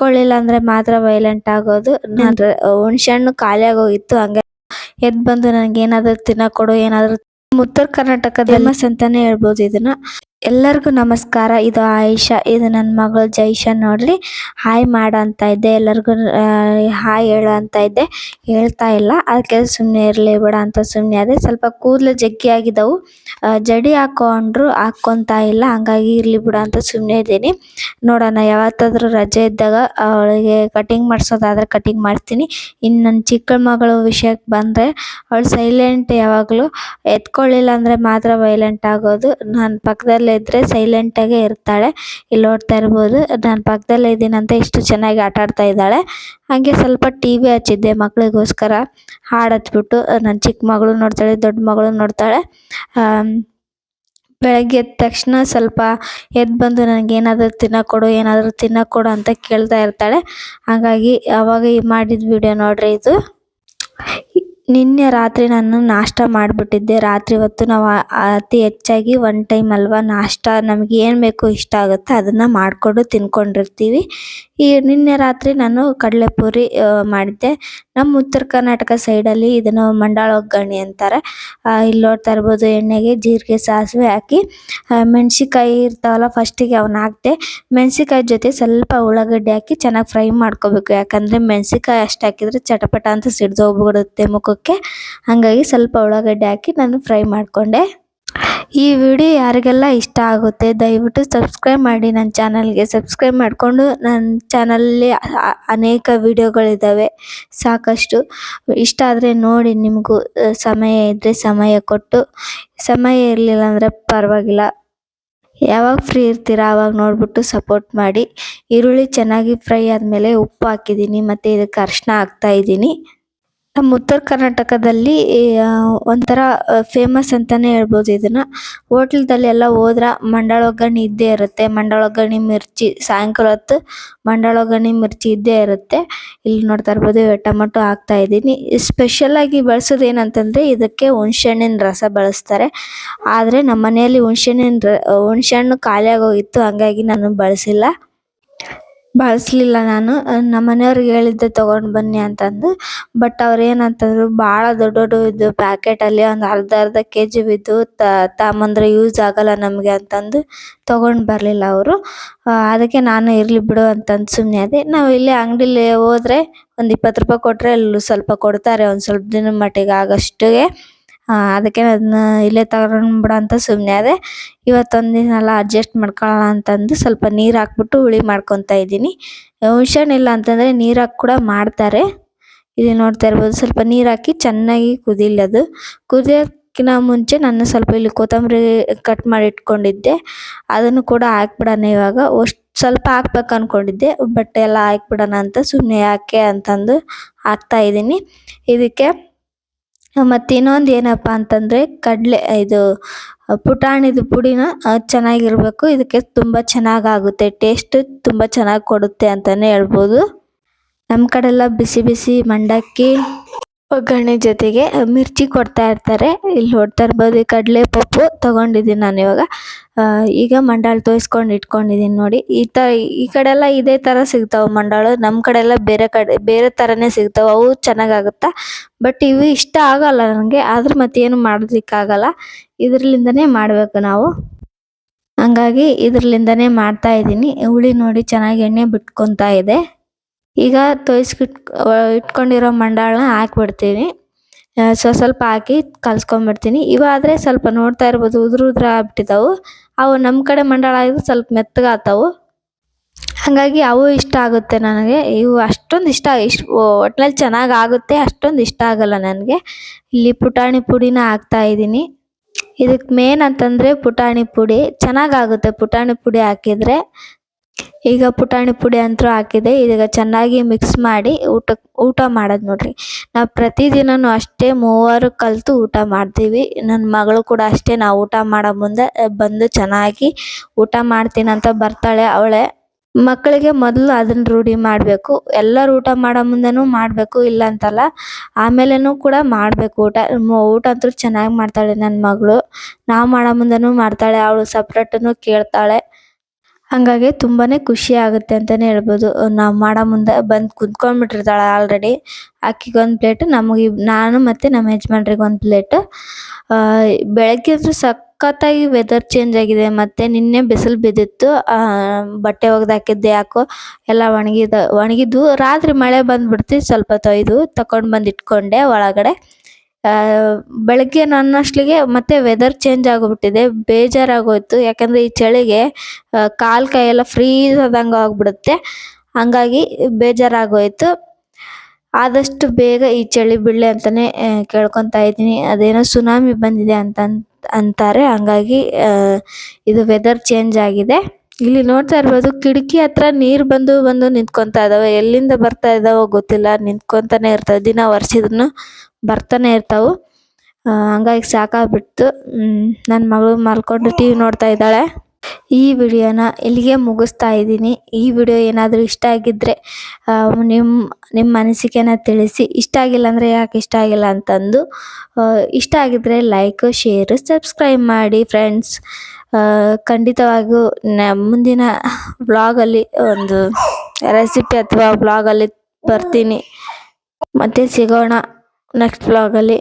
ಎತ್ಕೊಳ್ಳಿಲ್ಲ ಅಂದ್ರೆ ಮಾತ್ರ ವೈಲೆಂಟ್ ಆಗೋದು. ಹುಣಸೆ ಹಣ್ಣು ಖಾಲಿ ಆಗೋಗಿತ್ತು ಹಂಗೆ ಎದ್ ಬಂದು ನನಗೆ ಏನಾದ್ರು ತಿನ್ನಕ್ ಕೊಡು ಏನಾದ್ರು ಉತ್ತರ ಕರ್ನಾಟಕದ ಫೇಮಸ್ ಅಂತಾನೆ ಹೇಳ್ಬೋದು ಇದನ್ನ. ಎಲ್ಲರಿಗೂ ನಮಸ್ಕಾರ. ಇದು ಆಯಿಷಾ, ಇದು ನನ್ನ ಮಗಳು ಜೈಶಾ ನೋಡ್ರಿ. ಹಾಯ್ ಮಾಡು ಅಂತ ಇದ್ದೆ. ಎಲ್ಲರಿಗೂ ಹಾಯ್ ಹೇಳು ಅಂತ ಇದ್ದೆ. ಹೇಳ್ತಾ ಇಲ್ಲ. ಅದಕ್ಕೆ ಸುಮ್ಮನೆ ಇರಲಿ ಬಿಡ ಅಂತ ಸುಮ್ಮನೆ ಅದೇ ಸ್ವಲ್ಪ ಕೂದಲು ಜಗ್ಗಿ ಆಗಿದ್ದವು. ಜಡಿ ಹಾಕೊಂಡ್ರು ಹಾಕ್ಕೊಂತಾ ಇಲ್ಲ. ಹಂಗಾಗಿ ಇರ್ಲಿ ಬಿಡ ಅಂತ ಸುಮ್ಮನೆ ಇದ್ದೀನಿ. ನೋಡೋಣ, ಯಾವತ್ತಾದರೂ ರಜೆ ಇದ್ದಾಗ ಅವಳಿಗೆ ಕಟಿಂಗ್ ಮಾಡಿಸೋದಾದ್ರೆ ಕಟಿಂಗ್ ಮಾಡ್ತೀನಿ. ಇನ್ನು ನನ್ನ ಚಿಕ್ಕ ಮಗಳು ವಿಷಯಕ್ಕೆ ಬಂದರೆ ಅವಳು ಸೈಲೆಂಟ್ ಯಾವಾಗಲೂ ಎತ್ಕೊಳ್ಳಿಲ್ಲ ಅಂದರೆ ಮಾತ್ರ ವೈಲೆಂಟ್ ಆಗೋದು. ನನ್ನ ಪಕ್ಕದಲ್ಲೇ ಇದ್ದರೆ ಸೈಲೆಂಟಾಗೇ ಇರ್ತಾಳೆ. ಇಲ್ಲಿ ನೋಡ್ತಾ ಇರ್ಬೋದು, ನಾನು ಪಕ್ಕದಲ್ಲೇ ಇದ್ದೀನಂತ ಎಷ್ಟು ಚೆನ್ನಾಗಿ ಆಟ ಆಡ್ತಾ ಇದ್ದಾಳೆ. ಹಾಗೆ ಸ್ವಲ್ಪ ಟಿ ವಿ ಹಚ್ಚಿದ್ದೆ ಮಕ್ಕಳಿಗೋಸ್ಕರ ಹಾಡು ಹಚ್ಬಿಟ್ಟು ನನ್ನ ಚಿಕ್ಕ ಮಗಳು ನೋಡ್ತಾಳೆ, ದೊಡ್ಡ ಮಗಳು ನೋಡ್ತಾಳೆ. ಬೆಳಗ್ಗೆ ಎದ್ದ ತಕ್ಷಣ ಸ್ವಲ್ಪ ಎದ್ದು ಬಂದು ನನಗೆ ಏನಾದರೂ ತಿನ್ನಕ್ಕೆ ಕೊಡು ಏನಾದರೂ ತಿನ್ನಕ್ಕೆ ಕೊಡು ಅಂತ ಕೇಳ್ತಾ ಇರ್ತಾಳೆ. ಹಾಗಾಗಿ ಅವಾಗ ಮಾಡಿದ ವಿಡಿಯೋ ನೋಡ್ರಿ ಇದು. ನಿನ್ನೆ ರಾತ್ರಿ ನಾನು ನಾಷ್ಟ ಮಾಡಿಬಿಟ್ಟಿದ್ದೆ. ರಾತ್ರಿ ಹೊತ್ತು ನಾವು ಅತಿ ಹೆಚ್ಚಾಗಿ ಒನ್ ಟೈಮ್ ಅಲ್ವಾ ನಾಷ್ಟ. ನಮಗೆ ಏನು ಬೇಕು ಇಷ್ಟ ಆಗುತ್ತೆ ಅದನ್ನು ಮಾಡಿಕೊಂಡು ತಿನ್ಕೊಂಡಿರ್ತೀವಿ. ಈ ನಿನ್ನೆ ರಾತ್ರಿ ನಾನು ಕಡಲೆ ಪೂರಿ ಮಾಡಿದ್ದೆ. ನಮ್ಮ ಉತ್ತರ ಕರ್ನಾಟಕ ಸೈಡಲ್ಲಿ ಇದನ್ನು ಮಂಡಾಳ ಒಗ್ಗರಣೆ ಅಂತಾರೆ. ಇಲ್ಲಿ ನೋಡ್ತಾ ಇರ್ಬೋದು ಎಣ್ಣೆಗೆ ಜೀರಿಗೆ ಸಾಸಿವೆ ಹಾಕಿ ಮೆಣಸಿಕಾಯಿ ಇರ್ತಾವಲ್ಲ ಫಸ್ಟಿಗೆ ಅವನ್ನ ಹಾಕ್ದೆ ಮೆಣಸಿಕಾಯಿ ಜೊತೆ ಸ್ವಲ್ಪ ಉಳ್ಳಾಗಡ್ಡಿ ಹಾಕಿ ಚೆನ್ನಾಗಿ ಫ್ರೈ ಮಾಡ್ಕೋಬೇಕು. ಯಾಕಂದರೆ ಮೆಣಸಿಕಾಯಿ ಅಷ್ಟು ಹಾಕಿದರೆ ಚಟಪಟ ಅಂತ ಸಿಡ್ದು ಹೋಗ್ಬಿಡುತ್ತೆ ಮುಖಕ್ಕೆ. ಹಾಗಾಗಿ ಸ್ವಲ್ಪ ಉಳ್ಳಾಗಡ್ಡೆ ಹಾಕಿ ನಾನು ಫ್ರೈ ಮಾಡಿಕೊಂಡೆ. ಈ ವಿಡಿಯೋ ಯಾರಿಗೆಲ್ಲ ಇಷ್ಟ ಆಗುತ್ತೆ, ದಯವಿಟ್ಟು ಸಬ್ಸ್ಕ್ರೈಬ್ ಮಾಡಿ. ನನ್ನ ಚಾನಲ್ಗೆ ಸಬ್ಸ್ಕ್ರೈಬ್ ಮಾಡಿಕೊಂಡು ನನ್ನ ಚಾನಲಲ್ಲಿ ಅನೇಕ ವಿಡಿಯೋಗಳಿದ್ದಾವೆ ಸಾಕಷ್ಟು. ಇಷ್ಟ ಆದರೆ ನೋಡಿ, ನಿಮಗೂ ಸಮಯ ಇದ್ದರೆ ಸಮಯ ಕೊಟ್ಟು. ಸಮಯ ಇರಲಿಲ್ಲ ಅಂದರೆ ಪರವಾಗಿಲ್ಲ. ಯಾವಾಗ ಫ್ರೀ ಇರ್ತೀರ ಆವಾಗ ನೋಡಿಬಿಟ್ಟು ಸಪೋರ್ಟ್ ಮಾಡಿ. ಈರುಳ್ಳಿ ಚೆನ್ನಾಗಿ ಫ್ರೈ ಆದಮೇಲೆ ಉಪ್ಪು ಹಾಕಿದ್ದೀನಿ, ಮತ್ತು ಇದಕ್ಕೆ ಅರಿಶಿನ ಹಾಕ್ತಾ ಇದ್ದೀನಿ. ನಮ್ಮ ಉತ್ತರ ಕರ್ನಾಟಕದಲ್ಲಿ ಒಂಥರ ಫೇಮಸ್ ಅಂತಲೇ ಹೇಳ್ಬೋದು ಇದನ್ನು. ಹೋಟ್ಲದಲ್ಲಿ ಎಲ್ಲ ಹೋದ್ರೆ ಮಂಡಾಳ ಒಗ್ಗರಣೆ ಇದ್ದೇ ಇರುತ್ತೆ. ಮಂಡಾಳ ಒಗ್ಗರಣೆ ಮಿರ್ಚಿ, ಸಾಯಂಕಾಲ ಹೊತ್ತು ಮಂಡಾಳ ಒಗ್ಗರಣೆ ಮಿರ್ಚಿ ಇದ್ದೇ ಇರುತ್ತೆ. ಇಲ್ಲಿ ನೋಡ್ತಾ ಇರ್ಬೋದು ಟೊಮೊಟೊ ಹಾಕ್ತಾ ಇದ್ದೀನಿ. ಸ್ಪೆಷಲಾಗಿ ಬಳಸೋದು ಏನಂತಂದರೆ, ಇದಕ್ಕೆ ಹುಣ್ಸೆಹಣ್ಣಿನ ರಸ ಬಳಸ್ತಾರೆ. ಆದರೆ ನಮ್ಮ ಮನೆಯಲ್ಲಿ ಹುಣ್ಸೆಹಣ್ಣಿನ ರ, ಹುಣ್ಸೆಹಣ್ಣು ಖಾಲಿಯಾಗೋಗಿತ್ತು ಹಂಗಾಗಿ ನಾನು ಬಳಸಿಲ್ಲ. ಬಳಸಲಿಲ್ಲ ನಾನು. ನಮ್ಮ ಮನೆಯವ್ರಿಗೆ ಹೇಳಿದ್ದೆ ತೊಗೊಂಡು ಬನ್ನಿ ಅಂತಂದು. ಬಟ್ ಅವ್ರು ಏನಂತಂದರು ಭಾಳ ದೊಡ್ಡ ದೊಡ್ಡ ಇದು ಪ್ಯಾಕೆಟಲ್ಲಿ ಒಂದು ಅರ್ಧ ಅರ್ಧ ಕೆ ಜಿ ಬಿದ್ದು ತಗೊಂಬಂದ್ರೆ ಯೂಸ್ ಆಗಲ್ಲ ನಮಗೆ ಅಂತಂದು ತೊಗೊಂಡು ಬರಲಿಲ್ಲ ಅವರು. ಅದಕ್ಕೆ ನಾನು ಇರಲಿ ಬಿಡು ಅಂತಂದು ಸುಮ್ಮನೆ ಅದೇ ನಾವು ಇಲ್ಲೇ ಅಂಗಡಿಲಿ ಹೋದ್ರೆ ಒಂದು ಇಪ್ಪತ್ತು ರೂಪಾಯಿ ಕೊಟ್ಟರೆ ಅಲ್ಲಿ ಸ್ವಲ್ಪ ಕೊಡ್ತಾರೆ, ಒಂದು ಸ್ವಲ್ಪ ದಿನದ ಮಟ್ಟಿಗೆ ಆಗೋಷ್ಟಿಗೆ. ಅದಕ್ಕೆ ಅದನ್ನ ಇಲ್ಲೇ ತಗೊಂಡ್ಬಿಡ ಅಂತ ಸುಮ್ಮನೆ ಅದೇ ಇವತ್ತೊಂದು ದಿನ ಎಲ್ಲ ಅಡ್ಜಸ್ಟ್ ಮಾಡ್ಕೊಳ್ಳೋಣ ಅಂತಂದು ಸ್ವಲ್ಪ ನೀರು ಹಾಕ್ಬಿಟ್ಟು ಹುಳಿ ಮಾಡ್ಕೊತಾ ಇದ್ದೀನಿ. ಹುಷಾರಿಲ್ಲ ಅಂತಂದರೆ ನೀರು ಹಾಕಿ ಕೂಡ ಮಾಡ್ತಾರೆ. ಇಲ್ಲಿ ನೋಡ್ತಾ ಇರ್ಬೋದು ಸ್ವಲ್ಪ ನೀರು ಹಾಕಿ ಚೆನ್ನಾಗಿ ಕುದಿಲ್ಲ ಅದು. ಕುದಿಯೋಕ್ಕಿಂತ ಮುಂಚೆ ನಾನು ಸ್ವಲ್ಪ ಇಲ್ಲಿ ಕೊತ್ತಂಬರಿ ಕಟ್ ಮಾಡಿ ಇಟ್ಕೊಂಡಿದ್ದೆ. ಅದನ್ನು ಕೂಡ ಹಾಕ್ಬಿಡೋಣ ಇವಾಗ. ಅಷ್ಟು ಸ್ವಲ್ಪ ಹಾಕ್ಬೇಕು ಅಂದ್ಕೊಂಡಿದ್ದೆ ಬಟ್ ಎಲ್ಲ ಹಾಕ್ಬಿಡೋಣ ಅಂತ ಸುಮ್ಮನೆ ಯಾಕೆ ಅಂತಂದು ಹಾಕ್ತಾ ಇದ್ದೀನಿ. ಇದಕ್ಕೆ ಮತ್ತು ಇನ್ನೊಂದು ಏನಪ್ಪ ಅಂತಂದರೆ ಕಡಲೆ, ಇದು ಪುಟಾಣಿದು ಪುಡಿನ ಚೆನ್ನಾಗಿರ್ಬೇಕು. ಇದಕ್ಕೆ ತುಂಬ ಚೆನ್ನಾಗಾಗುತ್ತೆ. ಟೇಸ್ಟ್ ತುಂಬ ಚೆನ್ನಾಗಿ ಕೊಡುತ್ತೆ ಅಂತಲೇ ಹೇಳ್ಬೋದು. ನಮ್ಮ ಎಲ್ಲ ಬಿಸಿ ಬಿಸಿ ಮಂಡಕ್ಕಿ ಒಗ್ಗರಣೆ ಜೊತೆಗೆ ಮಿರ್ಚಿ ಕೊಡ್ತಾ ಇರ್ತಾರೆ. ಇಲ್ಲಿ ನೋಡ್ತಾ ಇರ್ಬೋದು ಕಡಲೆ ಪಪ್ಪು ತೊಗೊಂಡಿದ್ದೀನಿ ನಾನು ಇವಾಗ. ಈಗ ಮಂಡಾಳು ತೋಯಿಸ್ಕೊಂಡು ಇಟ್ಕೊಂಡಿದ್ದೀನಿ ನೋಡಿ. ಈ ಥರ ಈ ಕಡೆ ಎಲ್ಲ ಇದೇ ಥರ ಸಿಗ್ತಾವೆ ಮಂಡಾಳು. ನಮ್ಮ ಕಡೆ ಎಲ್ಲ ಬೇರೆ ಕಡೆ, ಬೇರೆ ಥರನೇ ಸಿಗ್ತಾವೆ. ಅವು ಚೆನ್ನಾಗಾಗುತ್ತೆ? ಬಟ್ ಇವು ಇಷ್ಟ ಆಗಲ್ಲ ನನಗೆ. ಆದ್ರೆ ಮತ್ತೇನು ಮಾಡೋದಕ್ಕಾಗಲ್ಲ ಇದ್ರಲಿಂದನೇ ಮಾಡಬೇಕು ನಾವು. ಹಂಗಾಗಿ ಇದ್ರಲಿಂದನೇ ಮಾಡ್ತಾ ಇದ್ದೀನಿ. ಹುಳಿ ನೋಡಿ ಚೆನ್ನಾಗಿ ಎಣ್ಣೆ ಬಿಟ್ಕೊತಾ ಇದೆ. ಈಗ ತೋಯಿಸ್ಕಿಟ್ ಇಟ್ಕೊಂಡಿರೋ ಮಂಡಾಳನ್ನ ಹಾಕ್ಬಿಡ್ತೀನಿ. ಸ್ವ ಸ್ವಲ್ಪ ಹಾಕಿ ಕಲ್ಸ್ಕೊಂಬಿಡ್ತೀನಿ. ಇವಾದರೆ ಸ್ವಲ್ಪ ನೋಡ್ತಾ ಇರ್ಬೋದು, ಉದುರು ಉದ್ರ ಆಗ್ಬಿಟ್ಟಿದ್ದಾವೆ ಅವು ನಮ್ಮ ಕಡೆ ಮಂಡಾಳ ಆಗಿದ್ರೆ ಸ್ವಲ್ಪ ಮೆತ್ತಗಾಗ್ತಾವೆ. ಹಾಗಾಗಿ ಅವು ಇಷ್ಟ ಆಗುತ್ತೆ ನನಗೆ. ಇವು ಅಷ್ಟೊಂದು ಇಷ್ಟ ಇಷ್ಟ ಒಟ್ನಲ್ಲಿ ಚೆನ್ನಾಗಿ ಆಗುತ್ತೆ, ಅಷ್ಟೊಂದು ಇಷ್ಟ ಆಗಲ್ಲ ನನಗೆ. ಇಲ್ಲಿ ಪುಟಾಣಿ ಪುಡಿನ ಹಾಕ್ತಾ ಇದ್ದೀನಿ. ಇದಕ್ಕೆ ಮೇನ್ ಅಂತಂದರೆ ಪುಟಾಣಿ ಪುಡಿ. ಚೆನ್ನಾಗಾಗುತ್ತೆ ಪುಟಾಣಿ ಪುಡಿ ಹಾಕಿದರೆ. ಈಗ ಪುಟಾಣಿ ಪುಡಿ ಅಂತೂ ಹಾಕಿದೆ. ಈಗ ಚೆನ್ನಾಗಿ ಮಿಕ್ಸ್ ಮಾಡಿ ಊಟ ಊಟ ಮಾಡೋದು ನೋಡ್ರಿ. ನಾವು ಪ್ರತಿದಿನೂ ಅಷ್ಟೇ ಮೂವರು ಕಲಿತು ಊಟ ಮಾಡ್ತೀವಿ. ನನ್ನ ಮಗಳು ಕೂಡ ಅಷ್ಟೇ ನಾವು ಊಟ ಮಾಡೋ ಮುಂದೆ ಬಂದು ಚೆನ್ನಾಗಿ ಊಟ ಮಾಡ್ತೀನಿ ಅಂತ ಬರ್ತಾಳೆ ಅವಳೆ. ಮಕ್ಕಳಿಗೆ ಮೊದಲು ಅದನ್ನ ರೂಢಿ ಮಾಡಬೇಕು. ಎಲ್ಲರೂ ಊಟ ಮಾಡೋ ಮುಂದೆನೂ ಮಾಡಬೇಕು, ಇಲ್ಲ ಅಂತಲ್ಲ, ಆಮೇಲೆನೂ ಕೂಡ ಮಾಡಬೇಕು ಊಟ. ಊಟ ಅಂತೂ ಚೆನ್ನಾಗಿ ಮಾಡ್ತಾಳೆ ನನ್ನ ಮಗಳು. ನಾವು ಮಾಡೋ ಮುಂದೆನೂ ಮಾಡ್ತಾಳೆ, ಅವಳು ಸಪ್ರೇಟನ್ನು ಕೇಳ್ತಾಳೆ. ಹಂಗಾಗಿ ತುಂಬಾನೇ ಖುಷಿ ಆಗುತ್ತೆ ಅಂತಾನೆ ಹೇಳ್ಬೋದು. ನಾವು ಮಾಡೋ ಮುಂದೆ ಬಂದು ಕುತ್ಕೊಂಡ್ಬಿಟ್ಟಿರ್ತಾಳೆ ಆಲ್ರೆಡಿ ಒಂದು ಪ್ಲೇಟ್ ನಮಗೆ ನಾನು ಮತ್ತು ನಮ್ಮ ಯಜಮಾನ್ರಿಗೆ ಒಂದು ಪ್ಲೇಟ್ ಬೆಳಗ್ಗೆ ಅಂತೂ ಸಖತ್ತಾಗಿ ವೆದರ್ ಚೇಂಜ್ ಆಗಿದೆ. ಮತ್ತು ನಿನ್ನೆ ಬಿಸಿಲು ಬಿದ್ದಿತ್ತು. ಬಟ್ಟೆ ಒಗೆದು ಹಾಕಿದ್ದೆ ಯಾಕೋ, ಎಲ್ಲ ಒಣಗಿದ ಒಣಗಿದ್ದು ರಾತ್ರಿ ಮಳೆ ಬಂದ್ಬಿಡ್ತು, ಸ್ವಲ್ಪ ತೊಯ್ದು ತಗೊಂಡು ಬಂದು ಇಟ್ಕೊಂಡೆ ಒಳಗಡೆ. ಬೆಳಗ್ಗೆ ನನ್ನಷ್ಟಲಿಗೆ ಮತ್ತೆ ವೆದರ್ ಚೇಂಜ್ ಆಗಿಬಿಟ್ಟಿದೆ ಬೇಜಾರಾಗೋಯ್ತು. ಯಾಕಂದರೆ ಈ ಚಳಿಗೆ ಕಾಲು ಕಾಲ್ ಕೈ ಎಲ್ಲ ಫ್ರೀಸ್ ಆದಂಗೆ ಆಗ್ಬಿಡುತ್ತೆ. ಹಂಗಾಗಿ ಬೇಜಾರಾಗೋಯ್ತು. ಆದಷ್ಟು ಬೇಗ ಈ ಚಳಿ ಬಿಡಲಿ ಅಂತಲೇ ಕೇಳ್ಕೊತಾ ಇದ್ದೀನಿ. ಅದೇನೋ ಸುನಾಮಿ ಬಂದಿದೆ ಅಂತ ಅಂತಾರೆ. ಹಂಗಾಗಿ ಇದು ವೆದರ್ ಚೇಂಜ್ ಆಗಿದೆ. ಇಲ್ಲಿ ನೋಡ್ತಾ ಇರ್ಬೋದು ಕಿಟಕಿ ಹತ್ರ ನೀರು ಬಂದು ಬಂದು ನಿಂತ್ಕೊಂತಾ ಇದಾವೆ. ಎಲ್ಲಿಂದ ಬರ್ತಾ ಇದಾವೋ ಗೊತ್ತಿಲ್ಲ. ನಿಂತ್ಕೊಂತಾನೆ ಇರ್ತಾವೆ. ದಿನ ಒರೆಸಿದ್ರು ಬರ್ತಾನೆ ಇರ್ತಾವು. ಹಂಗಾಗಿ ಸಾಕಾಗ್ಬಿಡ್ತು. ನನ್ನ ಮಗಳು ಮಲ್ಕೊಂಡು ಟಿವಿ ನೋಡ್ತಾ ಇದ್ದಾಳೆ. ಈ ವಿಡಿಯೋನ ಇಲ್ಲಿಗೆ ಮುಗಿಸ್ತಾ ಇದ್ದೀನಿ. ಈ ವಿಡಿಯೋ ಏನಾದರೂ ಇಷ್ಟ ಆಗಿದ್ದರೆ ನಿಮ್ಮ ನಿಮ್ಮ ಅನಿಸಿಕೆನ ತಿಳಿಸಿ. ಇಷ್ಟ ಆಗಿಲ್ಲ ಅಂದರೆ ಯಾಕೆ ಇಷ್ಟ ಆಗಿಲ್ಲ ಅಂತಂದು. ಇಷ್ಟ ಆಗಿದ್ದರೆ ಲೈಕ್ ಶೇರು ಸಬ್ಸ್ಕ್ರೈಬ್ ಮಾಡಿ ಫ್ರೆಂಡ್ಸ್ ಖಂಡಿತವಾಗಿಯೂ ನ ಮುಂದಿನ ವ್ಲಾಗಲ್ಲಿ ಒಂದು ರೆಸಿಪಿ ಅಥವಾ ವ್ಲಾಗಲ್ಲಿ ಬರ್ತೀನಿ. ಮತ್ತೆ ಸಿಗೋಣ ನೆಕ್ಸ್ಟ್ ವ್ಲಾಗಲ್ಲಿ